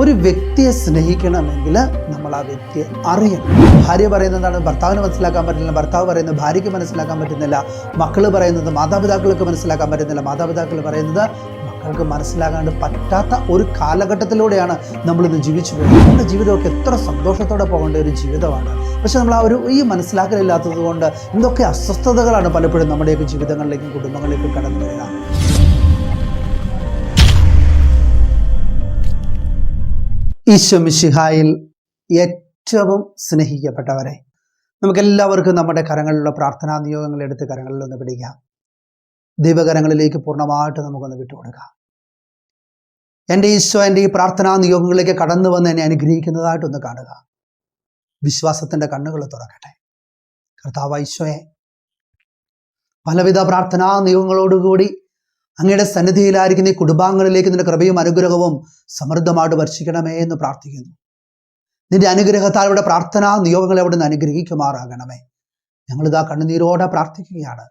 ഒരു വ്യക്തിയെ സ്നേഹിക്കണമെങ്കിൽ നമ്മൾ ആ വ്യക്തിയെ അറിയണം. ഭാര്യ പറയുന്നതാണ് ഭർത്താവിന് മനസ്സിലാക്കാൻ പറ്റുന്നില്ല ഭർത്താവ് പറയുന്നത് ഭാര്യയ്ക്ക് മനസ്സിലാക്കാൻ പറ്റുന്നില്ല മക്കൾ പറയുന്നത് മാതാപിതാക്കൾക്ക് മനസ്സിലാക്കാൻ പറ്റുന്നില്ല. മാതാപിതാക്കൾ പറയുന്നത് മക്കൾക്ക് മനസ്സിലാകാണ്ട് പറ്റാത്ത ഒരു കാലഘട്ടത്തിലൂടെയാണ് നമ്മളിന്ന് ജീവിച്ചു പോകുന്നത്. നമ്മുടെ ജീവിതമൊക്കെ എത്ര സന്തോഷത്തോടെ പോകേണ്ട ഒരു ജീവിതമാണ്. പക്ഷെ നമ്മൾ ആ ഒരു ഈ മനസ്സിലാക്കലില്ലാത്തത് കൊണ്ട് എന്തൊക്കെ അസ്വസ്ഥതകളാണ് പലപ്പോഴും നമ്മുടെയൊക്കെ ജീവിതങ്ങളിലേക്കും കുടുംബങ്ങളിലേക്കും കടന്നു വരിക. ഈശോ മിശിഹായിൽ ഏറ്റവും സ്നേഹിക്കപ്പെട്ടവരെ. നമുക്കെല്ലാവർക്കും നമ്മുടെ കരങ്ങളിലുള്ള പ്രാർത്ഥനാ നിയോഗങ്ങൾ എടുത്ത് കരങ്ങളിൽ ഒന്ന് പിടിക്കാം. ദൈവകരങ്ങളിലേക്ക് പൂർണമായിട്ട് നമുക്കൊന്ന് വിട്ടുകൊടുക്കാം. എന്റെ ഈശോ എന്റെ ഈ പ്രാർത്ഥനാ നിയോഗങ്ങളിലേക്ക് കടന്നു വന്ന് എന്നെ അനുഗ്രഹിക്കുന്നതായിട്ടൊന്ന് കാണുക. വിശ്വാസത്തിന്റെ കണ്ണുകൾ തുറക്കട്ടെ. കർത്താവ് ഈശോയെ പലവിധ പ്രാർത്ഥനാ നിയോഗങ്ങളോടുകൂടി അങ്ങയുടെ സന്നിധിയിലായിരിക്കുന്ന ഈ കുടുംബാംഗങ്ങളിലേക്ക് നിന്റെ കൃപയും അനുഗ്രഹവും സമൃദ്ധമായിട്ട് വർഷിക്കണമേ എന്ന് പ്രാർത്ഥിക്കുന്നു. നിന്റെ അനുഗ്രഹത്താൽ ഇവിടെ പ്രാർത്ഥനാ നിയോഗങ്ങളെ അവിടെ നിന്ന് അനുഗ്രഹിക്കുമാറാകണമേ. ഞങ്ങളിതാ കണ്ണുനീരോടെ പ്രാർത്ഥിക്കുകയാണ്.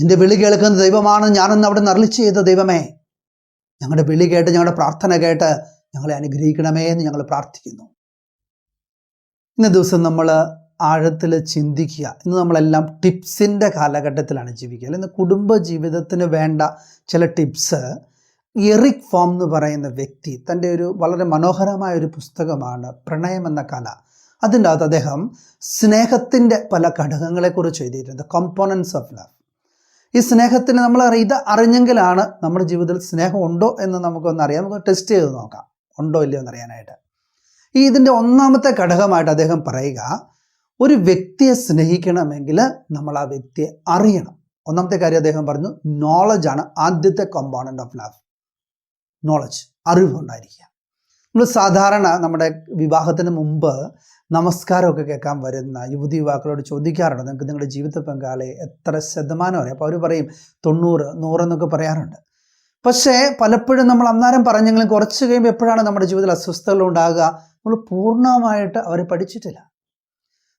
നിന്റെ വിളി കേൾക്കുന്ന ദൈവമാണ് ഞാനെന്ന് അവിടെ നരളി ചെയ്ത ദൈവമേ. ഞങ്ങളുടെ വിളി കേട്ട് ഞങ്ങളുടെ പ്രാർത്ഥന കേട്ട് ഞങ്ങളെ അനുഗ്രഹിക്കണമേ എന്ന് ഞങ്ങൾ പ്രാർത്ഥിക്കുന്നു. ഇന്ന ദിവസം നമ്മൾ ആഴത്തിൽ ചിന്തിക്കുക. ഇന്ന് നമ്മളെല്ലാം ടിപ്സിന്റെ കാലഘട്ടത്തിലാണ് ജീവിക്കുക. ഇന്ന് കുടുംബ ജീവിതത്തിന് വേണ്ട ചില ടിപ്സ്. എറിക് ഫോം എന്ന് പറയുന്ന വ്യക്തി തന്റെ ഒരു വളരെ മനോഹരമായ ഒരു പുസ്തകമാണ് പ്രണയം എന്ന കല. അതിന്റെ അകത്ത് അദ്ദേഹം സ്നേഹത്തിന്റെ പല ഘടകങ്ങളെക്കുറിച്ച് എഴുതിയിട്ടുണ്ട്. കോമ്പോണൻസ് ഓഫ് ലവ് ഈ സ്നേഹത്തിന് നമ്മൾ അറിയ- ഇത് അറിഞ്ഞെങ്കിലാണ് നമ്മുടെ ജീവിതത്തിൽ സ്നേഹം ഉണ്ടോ എന്ന് നമുക്കൊന്ന് അറിയാം. നമുക്ക് ടെസ്റ്റ് ചെയ്ത് നോക്കാം. ഉണ്ടോ ഇല്ലയോ എന്നറിയാനായിട്ട്. ഈ ഇതിന്റെ ഒന്നാമത്തെ ഘടകമായിട്ട് അദ്ദേഹം പറയുക ഒരു വ്യക്തിയെ സ്നേഹിക്കണമെങ്കിൽ നമ്മൾ ആ വ്യക്തിയെ അറിയണം. ഒന്നാമത്തെ കാര്യം അദ്ദേഹം പറഞ്ഞു നോളജ് ആണ് ആദ്യത്തെ കോമ്പോണന്റ് ഓഫ് ലവ് നോളജ് അറിവ് ഉണ്ടായിരിക്കുക നമ്മൾ സാധാരണ നമ്മുടെ വിവാഹത്തിന് മുമ്പ് നമസ്കാരമൊക്കെ കേൾക്കാൻ വരുന്ന യുവതി യുവാക്കളോട് ചോദിക്കാറുണ്ട് നിങ്ങൾക്ക് നിങ്ങളുടെ ജീവിത പങ്കാളി എത്ര ശതമാനം അറിയാം? അപ്പോൾ അവർ പറയും തൊണ്ണൂറ് നൂറെന്നൊക്കെ പറയാറുണ്ട്. പക്ഷേ പലപ്പോഴും നമ്മൾ അന്നേരം പറഞ്ഞെങ്കിലും കുറച്ച് കഴിയുമ്പോൾ എപ്പോഴാണ് നമ്മുടെ ജീവിതത്തിൽ അസ്വസ്ഥതകൾ ഉണ്ടാകുക? നമ്മൾ പൂർണമായിട്ട് അവരെ പഠിച്ചിട്ടില്ല.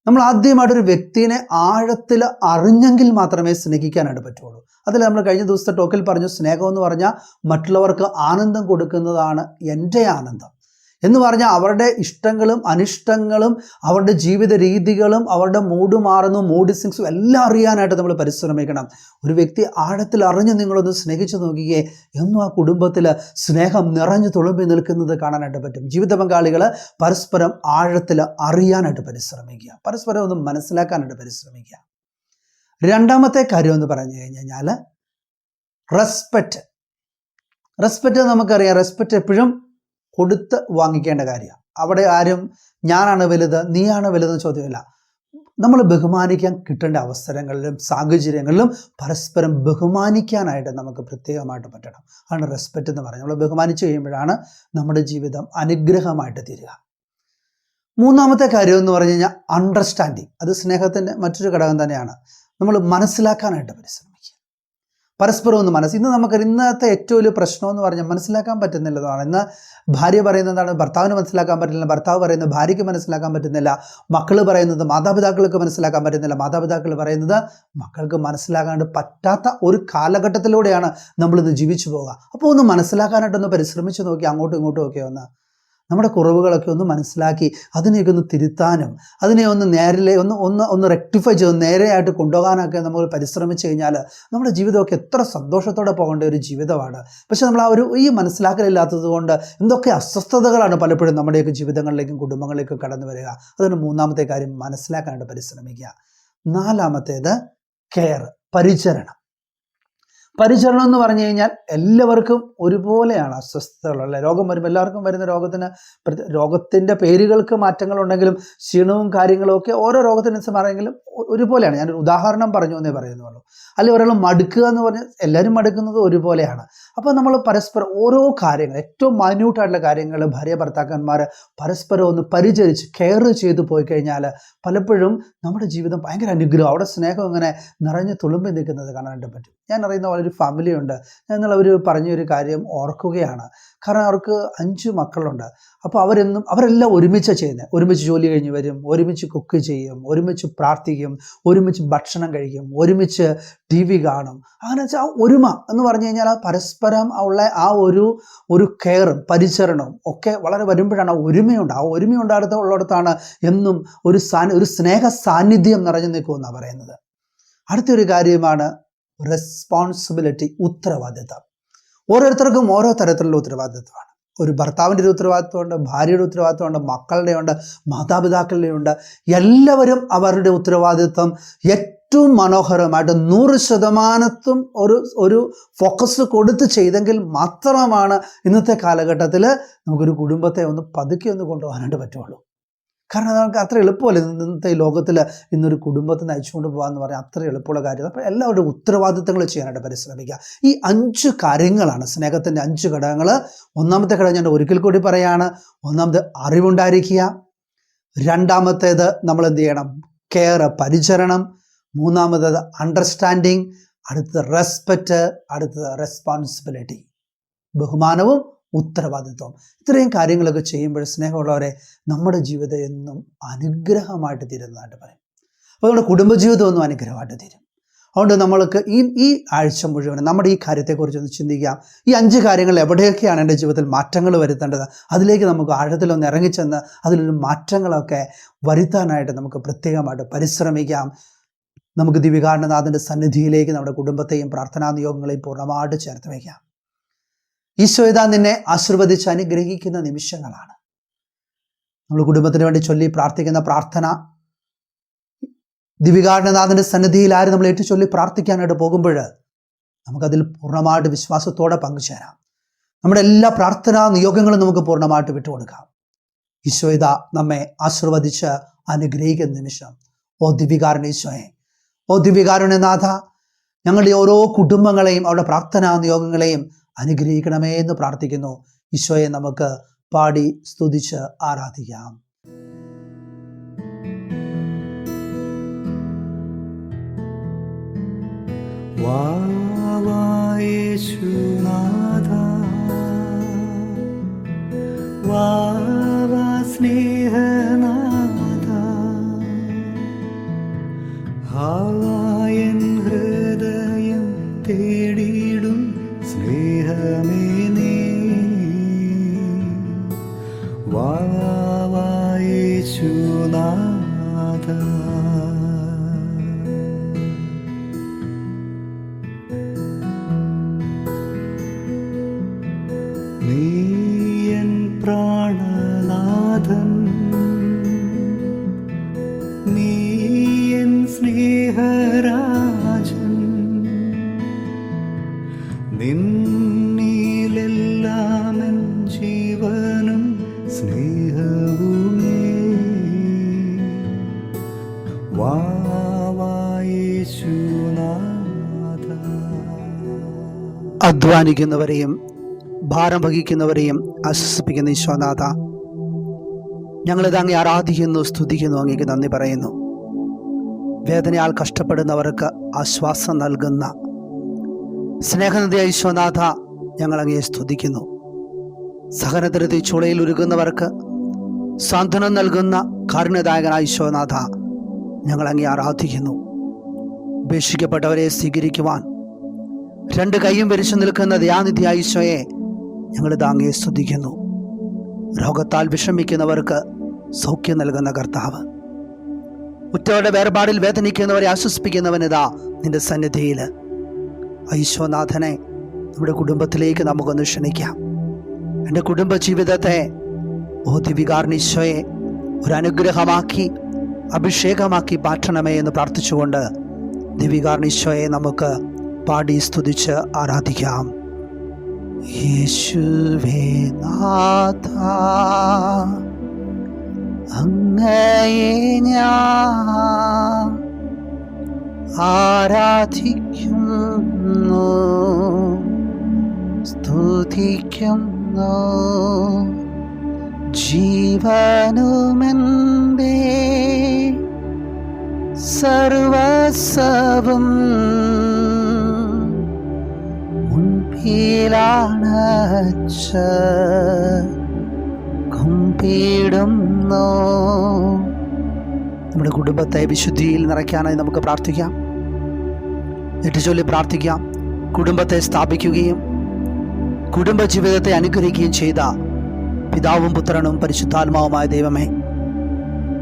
നമ്മൾ ആദ്യമായിട്ടൊരു വ്യക്തിനെ ആഴത്തിൽ അറിഞ്ഞെങ്കിൽ മാത്രമേ സ്നേഹിക്കാനായിട്ട് പറ്റുള്ളൂ. അതിൽ നമ്മൾ കഴിഞ്ഞ ദിവസത്തെ ടോക്കിൽ പറഞ്ഞു സ്നേഹം എന്ന് പറഞ്ഞാൽ മറ്റുള്ളവർക്ക് ആനന്ദം കൊടുക്കുന്നതാണ് എന്റെ ആനന്ദം. എന്ന് പറഞ്ഞാൽ അവരുടെ ഇഷ്ടങ്ങളും അനിഷ്ടങ്ങളും അവരുടെ ജീവിത രീതികളും അവരുടെ മൂഡ് മാറുന്നു മൂഡ് സിങ്സും എല്ലാം അറിയാനായിട്ട് നമ്മൾ പരിശ്രമിക്കണം. ഒരു വ്യക്തി ആഴത്തിൽ അറിഞ്ഞ് നിങ്ങളൊന്ന് സ്നേഹിച്ചു നോക്കിയേ എന്നും ആ കുടുംബത്തിൽ സ്നേഹം നിറഞ്ഞു തുളുമ്പി നിൽക്കുന്നത് കാണാനായിട്ട് പറ്റും. ജീവിത പങ്കാളികൾ പരസ്പരം ആഴത്തിൽ അറിയാനായിട്ട് പരിശ്രമിക്കുക. പരസ്പരം ഒന്ന് മനസ്സിലാക്കാനായിട്ട് പരിശ്രമിക്കുക. രണ്ടാമത്തെ കാര്യം എന്ന് പറഞ്ഞു കഴിഞ്ഞാൽ റെസ്പെക്റ്റ് റെസ്പെക്റ്റ് നമുക്കറിയാം. റെസ്പെക്റ്റ് എപ്പോഴും കൊടുത്ത് വാങ്ങിക്കേണ്ട കാര്യമാണ് അവിടെ ആരും ഞാനാണ് വലുത് നീയാണ് വലുതെന്ന് ചോദ്യമില്ല. നമ്മൾ ബഹുമാനിക്കാൻ കിട്ടേണ്ട അവസരങ്ങളിലും സാഹചര്യങ്ങളിലും പരസ്പരം ബഹുമാനിക്കാനായിട്ട് നമുക്ക് പ്രത്യേകമായിട്ട് പറ്റണം. അതാണ് റെസ്പെക്റ്റ് എന്ന് പറയുന്നത്. നമ്മൾ ബഹുമാനിച്ചു കഴിയുമ്പോഴാണ് നമ്മുടെ ജീവിതം അനുഗ്രഹമായിട്ട് തീരുക. മൂന്നാമത്തെ കാര്യം എന്ന് പറഞ്ഞു കഴിഞ്ഞാൽ അണ്ടർസ്റ്റാൻഡിങ് അത് സ്നേഹത്തിന്റെ മറ്റൊരു ഘടകം തന്നെയാണ്. നമ്മൾ മനസ്സിലാക്കാനായിട്ട് പരിശ്രമിക്കുക പരസ്പരം ഒന്ന് മനസ്സ്. ഇന്ന് നമുക്ക് ഇന്നത്തെ ഏറ്റവും വലിയ പ്രശ്നം എന്ന് പറഞ്ഞാൽ മനസ്സിലാക്കാൻ പറ്റുന്നില്ലതാണ്. ഇന്ന് ഭാര്യ പറയുന്നതാണ് ഭർത്താവിന് മനസ്സിലാക്കാൻ പറ്റുന്നില്ല ഭർത്താവ് പറയുന്നത് ഭാര്യയ്ക്ക് മനസ്സിലാക്കാൻ പറ്റുന്നില്ല മക്കൾ പറയുന്നത് മാതാപിതാക്കൾക്ക് മനസ്സിലാക്കാൻ പറ്റുന്നില്ല മാതാപിതാക്കൾ പറയുന്നത് മക്കൾക്ക് മനസ്സിലാകാണ്ട് പറ്റാത്ത ഒരു കാലഘട്ടത്തിലൂടെയാണ് നമ്മളിന്ന് ജീവിച്ചു പോകുക അപ്പോൾ ഒന്ന് മനസ്സിലാക്കാനായിട്ടൊന്ന് പരിശ്രമിച്ച് നോക്കി അങ്ങോട്ടും ഇങ്ങോട്ടും ഒക്കെ ഒന്ന് നമ്മുടെ കുറവുകളൊക്കെ ഒന്ന് മനസ്സിലാക്കി അതിനെയൊക്കെ ഒന്ന് തിരുത്താനും അതിനെ ഒന്ന് നേരിലെ ഒന്ന് ഒന്ന് ഒന്ന് റെക്ടിഫൈ ചെയ്ത് നേരെയായിട്ട് കൊണ്ടുപോകാനൊക്കെ നമ്മൾ പരിശ്രമിച്ചു കഴിഞ്ഞാൽ നമ്മുടെ ജീവിതമൊക്കെ എത്ര സന്തോഷത്തോടെ പോകേണ്ട ഒരു ജീവിതമാണ്. പക്ഷെ നമ്മൾ ആ ഒരു ഈ മനസ്സിലാക്കലില്ലാത്തത് കൊണ്ട് എന്തൊക്കെ അസ്വസ്ഥതകളാണ് പലപ്പോഴും നമ്മുടെയൊക്കെ ജീവിതങ്ങളിലേക്കും കുടുംബങ്ങളിലേക്കും കടന്നു വരിക. അതുകൊണ്ട് മൂന്നാമത്തെ കാര്യം മനസ്സിലാക്കാനായിട്ട് പരിശ്രമിക്കുക. നാലാമത്തേത് കെയർ പരിചരണം. പരിചരണം എന്ന് പറഞ്ഞു കഴിഞ്ഞാൽ എല്ലാവർക്കും ഒരുപോലെയാണ് അസ്വസ്ഥതകൾ അല്ലെ? രോഗം വരുമ്പോൾ എല്ലാവർക്കും വരുന്ന രോഗത്തിന് രോഗത്തിന്റെ പേരുകൾക്ക് മാറ്റങ്ങളുണ്ടെങ്കിലും ക്ഷീണവും കാര്യങ്ങളും ഒക്കെ ഓരോ രോഗത്തിനനുസരിച്ച് മാറിയെങ്കിലും ഒരുപോലെയാണ്. ഞാനൊരു ഉദാഹരണം പറഞ്ഞു എന്നേ പറയുന്നുള്ളൂ. അല്ലെ ഒരാൾ മടുക്കുക എന്ന് പറഞ്ഞാൽ എല്ലാവരും മടുക്കുന്നത് ഒരുപോലെയാണ്. അപ്പോൾ നമ്മൾ പരസ്പരം ഓരോ കാര്യങ്ങൾ ഏറ്റവും മൈന്യൂട്ടായിട്ടുള്ള കാര്യങ്ങൾ ഭാര്യ ഭർത്താക്കന്മാർ പരസ്പരം ഒന്ന് പരിചരിച്ച് കെയർ ചെയ്തു പോയി കഴിഞ്ഞാൽ പലപ്പോഴും നമ്മുടെ ജീവിതം ഭയങ്കര അനുഗ്രഹം അവിടെ സ്നേഹം ഇങ്ങനെ നിറഞ്ഞു തുളുമ്പി നിൽക്കുന്നത് കാണാനായിട്ട് പറ്റും. ഞാൻ അറിയുന്ന വളരെ ഒരു ഫാമിലി ഉണ്ട് എന്നാൽ അവർ പറഞ്ഞൊരു കാര്യം ഓർക്കുകയാണ്. കാരണം അവർക്ക് അഞ്ച് മക്കളുണ്ട്. അപ്പോൾ അവരെന്നും അവരെല്ലാം ഒരുമിച്ച് ചെയ്യുന്നത് ഒരുമിച്ച് ജോലി കഴിഞ്ഞ് വരും ഒരുമിച്ച് കുക്ക് ചെയ്യും ഒരുമിച്ച് പ്രാർത്ഥിക്കും ഒരുമിച്ച് ഭക്ഷണം കഴിക്കും ഒരുമിച്ച് ടി വി കാണും. അങ്ങനെ വെച്ചാൽ ഒരുമ എന്ന് പറഞ്ഞു കഴിഞ്ഞാൽ പരസ്പരം ഉള്ള ആ ഒരു ഒരു കെയറും പരിചരണവും ഒക്കെ വളരെ വരുമ്പോഴാണ് ഒരുമയുണ്ട്. ആ ഒരുമയുണ്ടാകുന്ന ഉള്ളിടത്താണ് എന്നും ഒരു സാ ഒരു സ്നേഹ സാന്നിധ്യം നിറഞ്ഞു നിൽക്കുമെന്നാണ് പറയുന്നത്. അടുത്തൊരു കാര്യമാണ് റെസ്പോൺസിബിലിറ്റി ഉത്തരവാദിത്തം. ഓരോരുത്തർക്കും ഓരോ തരത്തിലുള്ള ഉത്തരവാദിത്വമാണ് ഒരു ഭർത്താവിന്റെ ഒരു ഉത്തരവാദിത്വമുണ്ട് ഭാര്യയുടെ ഉത്തരവാദിത്വമുണ്ട് മക്കളുടെ ഉണ്ട് മാതാപിതാക്കളുടെ എല്ലാവരും അവരുടെ ഉത്തരവാദിത്വം ഏറ്റവും മനോഹരമായിട്ട് നൂറ് ശതമാനത്തും ഒരു ഒരു ഫോക്കസ് കൊടുത്ത് ചെയ്തെങ്കിൽ മാത്രമാണ് ഇന്നത്തെ കാലഘട്ടത്തിൽ നമുക്കൊരു കുടുംബത്തെ ഒന്ന് പതുക്കെ ഒന്ന് കൊണ്ടുപോകാനായിട്ട് പറ്റുള്ളൂ. കാരണം നമുക്ക് അത്ര എളുപ്പമല്ല ഇന്നത്തെ ലോകത്തിൽ ഇന്നൊരു കുടുംബത്തെ നയിച്ചുകൊണ്ട് പോകാന്ന് പറയാൻ അത്ര എളുപ്പമുള്ള കാര്യം. അപ്പോൾ എല്ലാവരുടെ ഉത്തരവാദിത്തങ്ങൾ ചെയ്യാനായിട്ട് പരിശ്രമിക്കുക. ഈ അഞ്ച് കാര്യങ്ങളാണ് സ്നേഹത്തിന്റെ അഞ്ച് ഘടകങ്ങൾ ഒന്നാമത്തെ ഘടകം ഞാൻ ഒരിക്കൽ കൂടി പറയാണ്. ഒന്നാമത് അറിവുണ്ടായിരിക്കുക. രണ്ടാമത്തേത് നമ്മൾ എന്ത് ചെയ്യണം? കെയർ പരിചരണം. മൂന്നാമത്തേത് അണ്ടർസ്റ്റാൻഡിങ് അടുത്തത് റെസ്പെക്റ്റ് അടുത്തത് റെസ്പോൺസിബിലിറ്റി ബഹുമാനവും ഉത്തരവാദിത്വം. ഇത്രയും കാര്യങ്ങളൊക്കെ ചെയ്യുമ്പോൾ സ്നേഹമുള്ളവരെ നമ്മുടെ ജീവിതം എന്നും അനുഗ്രഹമായിട്ട് തീരുന്നതായിട്ട് പറയും. അപ്പോൾ നമ്മുടെ കുടുംബജീവിതം ഒന്നും അനുഗ്രഹമായിട്ട് തീരും. അതുകൊണ്ട് നമ്മൾക്ക് ഈ ഈ ആഴ്ച മുഴുവൻ നമ്മുടെ ഈ കാര്യത്തെക്കുറിച്ച് ഒന്ന് ചിന്തിക്കാം. ഈ അഞ്ച് കാര്യങ്ങൾ എവിടെയൊക്കെയാണ് എന്റെ ജീവിതത്തിൽ മാറ്റങ്ങൾ വരുത്തേണ്ടത്? അതിലേക്ക് നമുക്ക് ആഴത്തിലൊന്ന് ഇറങ്ങിച്ചെന്ന് അതിലൊരു മാറ്റങ്ങളൊക്കെ വരുത്താനായിട്ട് നമുക്ക് പ്രത്യേകമായിട്ട് പരിശ്രമിക്കാം. നമുക്ക് ദിവികാരണനാഥന്റെ സന്നിധിയിലേക്ക് നമ്മുടെ കുടുംബത്തെയും പ്രാർത്ഥനാ നിയോഗങ്ങളെയും പൂർണമായിട്ട് ചേർത്ത് വയ്ക്കാം. ഈശോ ഇതാ നിന്നെ ആശീർവദിച്ച് അനുഗ്രഹിക്കുന്ന നിമിഷങ്ങളാണ്. നമ്മൾ കുടുംബത്തിന് വേണ്ടി ചൊല്ലി പ്രാർത്ഥിക്കുന്ന പ്രാർത്ഥന ദിവികാരണനാഥന്റെ സന്നിധിയിൽ ആര് നമ്മൾ ഏറ്റു ചൊല്ലി പ്രാർത്ഥിക്കാനായിട്ട് പോകുമ്പോൾ നമുക്കതിൽ പൂർണമായിട്ട് വിശ്വാസത്തോടെ പങ്കുചേരാം. നമ്മുടെ എല്ലാ പ്രാർത്ഥനാ നിയോഗങ്ങളും നമുക്ക് പൂർണമായിട്ട് വിട്ടുകൊടുക്കാം. ഈശോയിത നമ്മെ ആശീർവദിച്ച് അനുഗ്രഹിക്കുന്ന നിമിഷം. ഓ ദിവികാരണ ഈശോയെ ഓ ദിവികാരുണ്യനാഥ ഞങ്ങളുടെ ഓരോ കുടുംബങ്ങളെയും അവരുടെ പ്രാർത്ഥനാ നിയോഗങ്ങളെയും അനുഗ്രഹിക്കണമേ എന്ന് പ്രാർത്ഥിക്കുന്നു. ഈശോയെ നമുക്ക് പാടി സ്തുതിച്ച് ആരാധിക്കാം. വായേശുനാഥ വാവ അധ്വാനിക്കുന്നവരെയും ഭാരം വഹിക്കുന്നവരെയും ആശ്വസിപ്പിക്കുന്ന ഈശ്വനാഥ ഞങ്ങളിത് അങ്ങേ ആരാധിക്കുന്നു സ്തുതിക്കുന്നു അങ്ങേക്ക് നന്ദി പറയുന്നു. വേദനയാൽ കഷ്ടപ്പെടുന്നവർക്ക് ആശ്വാസം നൽകുന്ന സ്നേഹനദിയ ഈശ്വനാഥ ഞങ്ങൾ അങ്ങയെ സ്തുതിക്കുന്നു. സഹനത്തിരത്തി ചുളയിൽ ഉരുകുന്നവർക്ക് സാന്ത്വനം നൽകുന്ന കാരുണ്യദായകനായ ഈശ്വനാഥ ഞങ്ങൾ അങ്ങേ ആരാധിക്കുന്നു. ഉപേക്ഷിക്കപ്പെട്ടവരെ സ്വീകരിക്കുവാൻ രണ്ട് കൈയും വരിച്ചു നിൽക്കുന്ന ദയാനിധി ഞങ്ങൾ താങ്ങേ സ്തുതിക്കുന്നു. രോഗത്താൽ വിഷമിക്കുന്നവർക്ക് സൗഖ്യം നൽകുന്ന കർത്താവ്. ഉറ്റവരുടെ വേർപാടിൽ വേദനിക്കുന്നവരെ ആശ്വസിപ്പിക്കുന്നവനിതാ നിന്റെ സന്നിധിയിൽ. ഐശ്വനാഥനെ നമ്മുടെ കുടുംബത്തിലേക്ക് നമുക്കൊന്ന് ക്ഷണിക്കാം. എന്റെ കുടുംബ ജീവിതത്തെ ഓ ഒരു അനുഗ്രഹമാക്കി അഭിഷേകമാക്കി മാറ്റണമേ എന്ന് പ്രാർത്ഥിച്ചുകൊണ്ട് ദിവികാർണീശോയെ നമുക്ക് പാടി സ്തുതിച്ച് ആരാധിക്കാം. യേശുവേ നാഥ അങ്ങയെ ഞാൻ ആരാധിക്കുന്നു സ്തുതിക്കുന്നു ജീവനുമെന്തേ സർവസവും മുൻപീലാണച്ച് കുമ്പിടുന്നു നമ്മുടെ കുടുംബത്തെ വിശുദ്ധിയിൽ നിറയ്ക്കാനായി നമുക്ക് പ്രാർത്ഥിക്കാം. ചൊല്ലി പ്രാർത്ഥിക്കാം. കുടുംബത്തെ സ്ഥാപിക്കുകയും കുടുംബജീവിതത്തെ അനുഗ്രഹിക്കുകയും ചെയ്ത പിതാവും പുത്രനും പരിശുദ്ധാത്മാവുമായ ദൈവമേ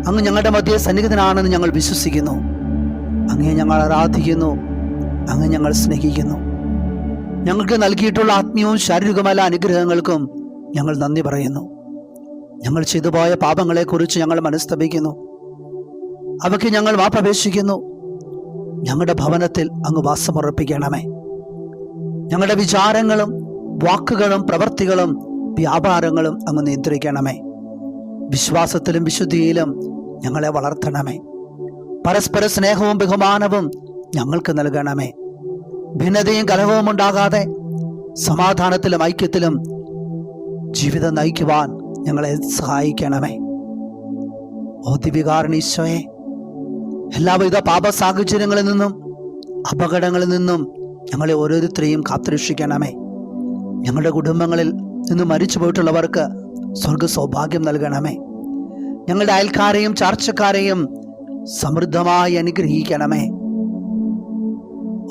അങ്ങ് ഞങ്ങളുടെ മധ്യ സന്നിഹിതനാണെന്ന് ഞങ്ങൾ വിശ്വസിക്കുന്നു. അങ്ങേ ഞങ്ങൾ ആരാധിക്കുന്നു. അങ്ങ് ഞങ്ങൾ സ്നേഹിക്കുന്നു. ഞങ്ങൾക്ക് നൽകിയിട്ടുള്ള ആത്മീയവും ശാരീരികമായ അനുഗ്രഹങ്ങൾക്കും ഞങ്ങൾ നന്ദി പറയുന്നു. ഞങ്ങൾ ചെയ്തുപോയ പാപങ്ങളെക്കുറിച്ച് ഞങ്ങൾ മനസ്തപിക്കുന്നു. അവയ്ക്ക് ഞങ്ങൾ വാപ്പപേക്ഷിക്കുന്നു ഞങ്ങളുടെ ഭവനത്തിൽ അങ്ങ് വാസമുറപ്പിക്കണമേ. ഞങ്ങളുടെ വിചാരങ്ങളും വാക്കുകളും പ്രവൃത്തികളും വ്യാപാരങ്ങളും അങ്ങ് നിയന്ത്രിക്കണമേ. വിശ്വാസത്തിലും വിശുദ്ധിയിലും ഞങ്ങളെ വളർത്തണമേ. പരസ്പര സ്നേഹവും ബഹുമാനവും ഞങ്ങൾക്ക് നൽകണമേ. ഭിന്നതയും കലഹവും ഉണ്ടാകാതെ സമാധാനത്തിലും ഐക്യത്തിലും ജീവിതം നയിക്കുവാൻ ഞങ്ങളെ സഹായിക്കണമേ. ഓ എല്ലാവിധ പാപ സാഹചര്യങ്ങളിൽ നിന്നും അപകടങ്ങളിൽ നിന്നും ഞങ്ങളെ ഓരോരുത്തരെയും കാത്തുരക്ഷിക്കണമേ. ഞങ്ങളുടെ കുടുംബങ്ങളിൽ നിന്ന് മരിച്ചു പോയിട്ടുള്ളവർക്ക് സ്വർഗ സൗഭാഗ്യം നൽകണമേ. ഞങ്ങളുടെ അയൽക്കാരെയും ചാർച്ചക്കാരെയും സമൃദ്ധമായി അനുഗ്രഹിക്കണമേ.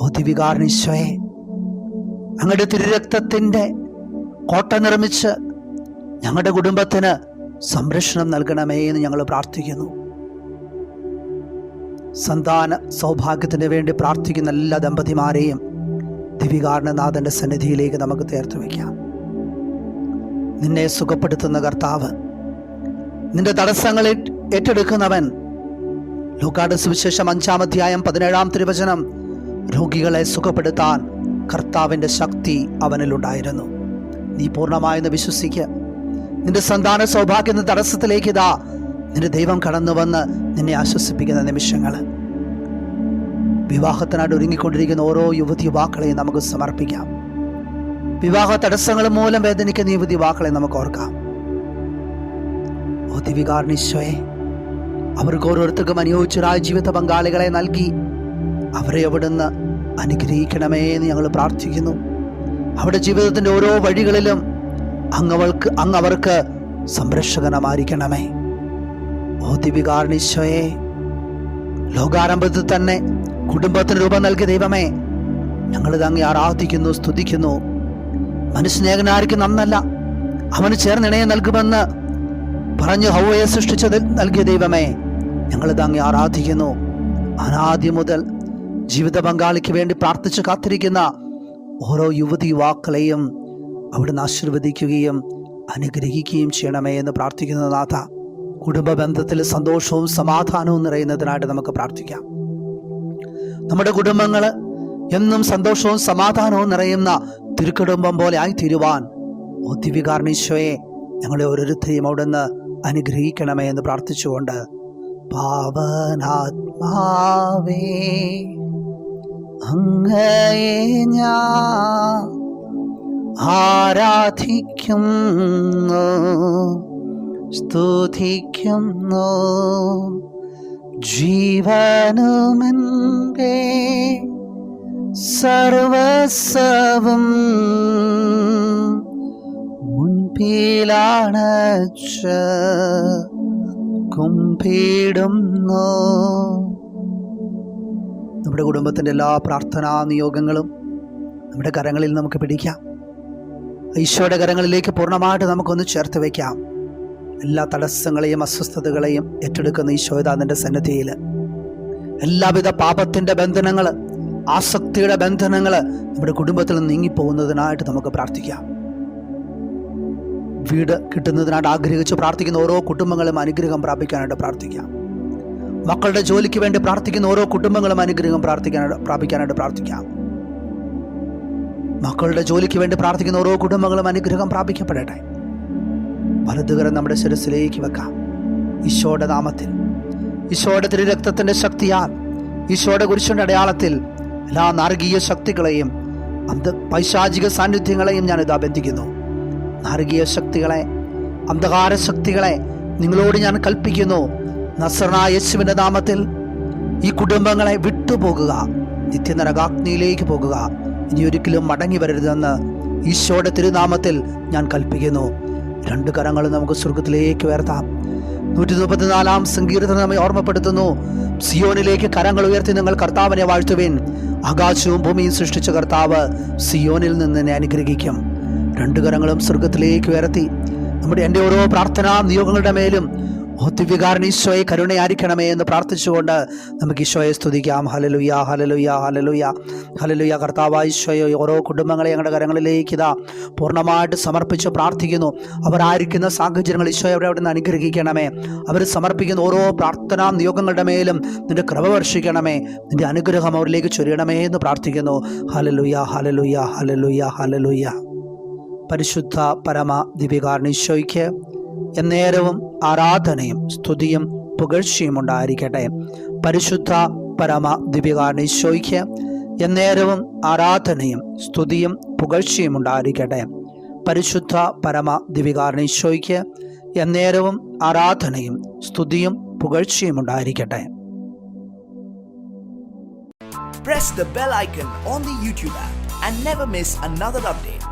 ഓ അങ്ങയുടെ തിരുരക്തത്തിന്റെ കോട്ട നിർമ്മിച്ച് ഞങ്ങളുടെ കുടുംബത്തിന് സംരക്ഷണം നൽകണമേ എന്ന് ഞങ്ങൾ പ്രാർത്ഥിക്കുന്നു. സന്താന സൗഭാഗ്യത്തിന് വേണ്ടി പ്രാർത്ഥിക്കുന്ന എല്ലാ ദമ്പതിമാരെയും ദിവികാരണനാഥന്റെ സന്നിധിയിലേക്ക് നമുക്ക് ചേർത്ത് വയ്ക്കാം. നിന്നെ സുഖപ്പെടുത്തുന്ന കർത്താവ് നിന്റെ തടസ്സങ്ങൾ ഏറ്റെടുക്കുന്നവൻ. ലൂക്കാട് സുവിശേഷം അഞ്ചാം അധ്യായം പതിനേഴാം തിരുവചനം രോഗികളെ സുഖപ്പെടുത്താൻ കർത്താവിന്റെ ശക്തി അവനിലുണ്ടായിരുന്നു. നീ പൂർണമായെന്ന് വിശ്വസിക്കുക നിന്റെ സന്താന സൗഭാഗ്യ തടസ്സത്തിലേക്ക് ഇതാ. നിന്റെ ദൈവം കടന്നു വന്ന് നിന്നെ ആശ്വസിപ്പിക്കുന്ന നിമിഷങ്ങൾ. വിവാഹത്തിനായിട്ട് ഒരുങ്ങിക്കൊണ്ടിരിക്കുന്ന ഓരോ യുവതി യുവാക്കളെയും നമുക്ക് സമർപ്പിക്കാം. വിവാഹ തടസ്സങ്ങൾ മൂലം വേദനിക്കുന്ന യുവതി യുവാക്കളെ നമുക്ക് ഓർക്കാം. അവർക്ക് ഓരോരുത്തർക്കും അനുയോജ്യരായ ജീവിത പങ്കാളികളെ നൽകി അവരെ അവിടുന്ന് അനുഗ്രഹിക്കണമേ എന്ന് ഞങ്ങൾ പ്രാർത്ഥിക്കുന്നു. അവിടെ ജീവിതത്തിന്റെ ഓരോ വഴികളിലും അങ്ങവൾക്ക് അങ്ങ് അവർക്ക് സംരക്ഷകനമായിരിക്കണമേ. ഓ ദിവികാർണിശോയെ ലോകാരംഭത്തിൽ തന്നെ കുടുംബത്തിന് രൂപം നൽകിയ ദൈവമേ ഞങ്ങളിത് അങ്ങ് ആരാധിക്കുന്നു സ്തുതിക്കുന്നു. മനുഷ്യനേകനായിരിക്കും നന്നല്ല അവന് ചേർന്നിണയെ നൽകുമെന്ന് പറഞ്ഞു ഹൗവയെ സൃഷ്ടിച്ചത് നൽകിയ ദൈവമേ ഞങ്ങളിത് അങ്ങ് ആരാധിക്കുന്നു. അനാദ്യം മുതൽ ജീവിത പങ്കാളിക്ക് വേണ്ടി പ്രാർത്ഥിച്ച് കാത്തിരിക്കുന്ന ഓരോ യുവതി യുവാക്കളെയും അവിടുന്ന് ആശീർവദിക്കുകയും അനുഗ്രഹിക്കുകയും ചെയ്യണമേ എന്ന് പ്രാർത്ഥിക്കുന്ന നാഥ. കുടുംബ ബന്ധത്തിൽ സന്തോഷവും സമാധാനവും നിറയുന്നതിനായിട്ട് നമുക്ക് പ്രാർത്ഥിക്കാം. നമ്മുടെ കുടുംബങ്ങൾ എന്നും സന്തോഷവും സമാധാനവും നിറയുന്ന തിരുക്കുടുംബം പോലെ ആയി തീരുവാൻ ഓദ്യവികാർണീശ്വയെ ഞങ്ങളെ ഓരോരുത്തരെയും അവിടുന്ന് അനുഗ്രഹിക്കണമേ എന്ന് പ്രാർത്ഥിച്ചുകൊണ്ട് പാവനാത്മാവേ അങ്ങയെ ഞാൻ ആരാധിക്കുന്നു സ്തുതിക്കുന്നു. ജീവനുമെന്റെ സർവസവും മുൻപിലാണച്ച് കുമ്പിടുന്നു. നമ്മുടെ കുടുംബത്തിന്റെ എല്ലാ പ്രാർത്ഥനാ നിയോഗങ്ങളും നമ്മുടെ കരങ്ങളിൽ നമുക്ക് പിടിക്കാം. ഈശോയുടെ കരങ്ങളിലേക്ക് പൂർണമായിട്ട് നമുക്കൊന്ന് ചേർത്ത് വയ്ക്കാം എല്ലാ തടസ്സങ്ങളെയും അസ്വസ്ഥതകളെയും ഏറ്റെടുക്കുന്ന ഈശോയതാതിന്റെ സന്നദ്ധിയിൽ എല്ലാവിധ പാപത്തിന്റെ ബന്ധനങ്ങൾ ആസക്തിയുടെ ബന്ധനങ്ങൾ നമ്മുടെ കുടുംബത്തിൽ നീങ്ങിപ്പോകുന്നതിനായിട്ട് നമുക്ക് പ്രാർത്ഥിക്കാം. വീട് കിട്ടുന്നതിനായിട്ട് ആഗ്രഹിച്ച് പ്രാർത്ഥിക്കുന്ന ഓരോ കുടുംബങ്ങളും അനുഗ്രഹം പ്രാപിക്കാനായിട്ട് പ്രാർത്ഥിക്കാം. മക്കളുടെ ജോലിക്ക് വേണ്ടി പ്രാർത്ഥിക്കുന്ന ഓരോ കുടുംബങ്ങളും അനുഗ്രഹം പ്രാർത്ഥിക്കാനായിട്ട് പ്രാപിക്കാനായിട്ട് പ്രാർത്ഥിക്കാം. മക്കളുടെ ജോലിക്ക് വേണ്ടി പ്രാർത്ഥിക്കുന്ന ഓരോ കുടുംബങ്ങളും അനുഗ്രഹം പ്രാപിക്കപ്പെടട്ടെ. വലതുകരം നമ്മുടെ ശിരസിലേക്ക് വെക്കാം. ഈശോയുടെ നാമത്തിൽ ഈശോയുടെ തിരുരക്തത്തിന്റെ ശക്തിയാൽ ഈശോയുടെ കുരിശിന്റെ അടയാളത്തിൽ എല്ലാ നാർഗീയ ശക്തികളെയും അന്ത പൈശാചിക സാന്നിധ്യങ്ങളെയും ഞാൻ ഇതാ ബന്ധിക്കുന്നു. നാർഗീയ ശക്തികളെ അന്ധകാര ശക്തികളെ നിങ്ങളോട് ഞാൻ കൽപ്പിക്കുന്നു. നസ്രനായ യേശുവിന്റെ നാമത്തിൽ ഈ കുടുംബങ്ങളെ വിട്ടുപോകുക നിത്യനരകാഗ്നിയിലേക്ക് പോകുക. ഇനി ഒരിക്കലും മടങ്ങി വരരുതെന്ന് ഈശോയുടെ തിരുനാമത്തിൽ ഞാൻ കൽപ്പിക്കുന്നു. രണ്ട് കരങ്ങൾ നമുക്ക് സ്വർഗത്തിലേക്ക് ഉയർത്താം. നൂറ്റി മുപ്പത്തിനാലാം സങ്കീർത്തനം നമ്മെ ഓർമ്മപ്പെടുത്തുന്നു. സിയോനിലേക്ക് കരങ്ങൾ ഉയർത്തി നിങ്ങൾ കർത്താവിനെ വാഴ്ത്തുവിൻ. ആകാശവും ഭൂമിയും സൃഷ്ടിച്ച കർത്താവ് സിയോനിൽ നിന്ന് എന്നെ അനുഗ്രഹിക്കും. രണ്ട് കരങ്ങളും സ്വർഗത്തിലേക്ക് ഉയർത്തി. നമ്മുടെ എന്റെ ഓരോ പ്രാർത്ഥനാ നിയോഗങ്ങളുടെ മേലും ദിവ്യകാരൻ ഈശോയെ കരുണയായിരിക്കണമേ എന്ന് പ്രാർത്ഥിച്ചുകൊണ്ട് നമുക്ക് ഈശോയെ സ്തുതിക്കാം. ഹലലുയ ഹലലുയ ഹലലുയ ഹലലുയ കർത്താവായ ഈശോയെ ഓരോ കുടുംബങ്ങളെ ഞങ്ങളുടെ കരങ്ങളിലേക്ക് ഇതാ പൂർണമായിട്ട് സമർപ്പിച്ച് പ്രാർത്ഥിക്കുന്നു. അവരായിരിക്കുന്ന സാഹചര്യങ്ങൾ ഈശോയെ അവിടെ അവിടെ നിന്ന് അനുഗ്രഹിക്കണമേ. അവർ സമർപ്പിക്കുന്ന ഓരോ പ്രാർത്ഥനാ നിയോഗങ്ങളുടെ മേലും നിന്റെ കൃപ വർഷിക്കണമേ. നിന്റെ അനുഗ്രഹം അവരിലേക്ക് ചൊരിയണമേ എന്ന് പ്രാർത്ഥിക്കുന്നു. ഹലലുയ ഹലലുയ ഹലലുയ ഹലലുയ പരിശുദ്ധ പരമ ദിവികാർണീശോയ്ക്ക് എന്നേരവും ആരാധനയും സ്തുതിയും പുകഴ്ചയും ഉണ്ടായിരിക്കട്ടെ. പരിശുദ്ധ പരമ ദിവികാർണീശോയ്ക്ക് എന്നേരവും ആരാധനയും സ്തുതിയും പുകഴ്ചയും ഉണ്ടായിരിക്കട്ടെ. പരിശുദ്ധ പരമ ദിവികാർണീശോയ്ക്ക് എന്നേരവും ആരാധനയും സ്തുതിയും പുകഴ്ചയും ഉണ്ടായിരിക്കട്ടെ. Press the bell icon on the YouTube app and never miss another update.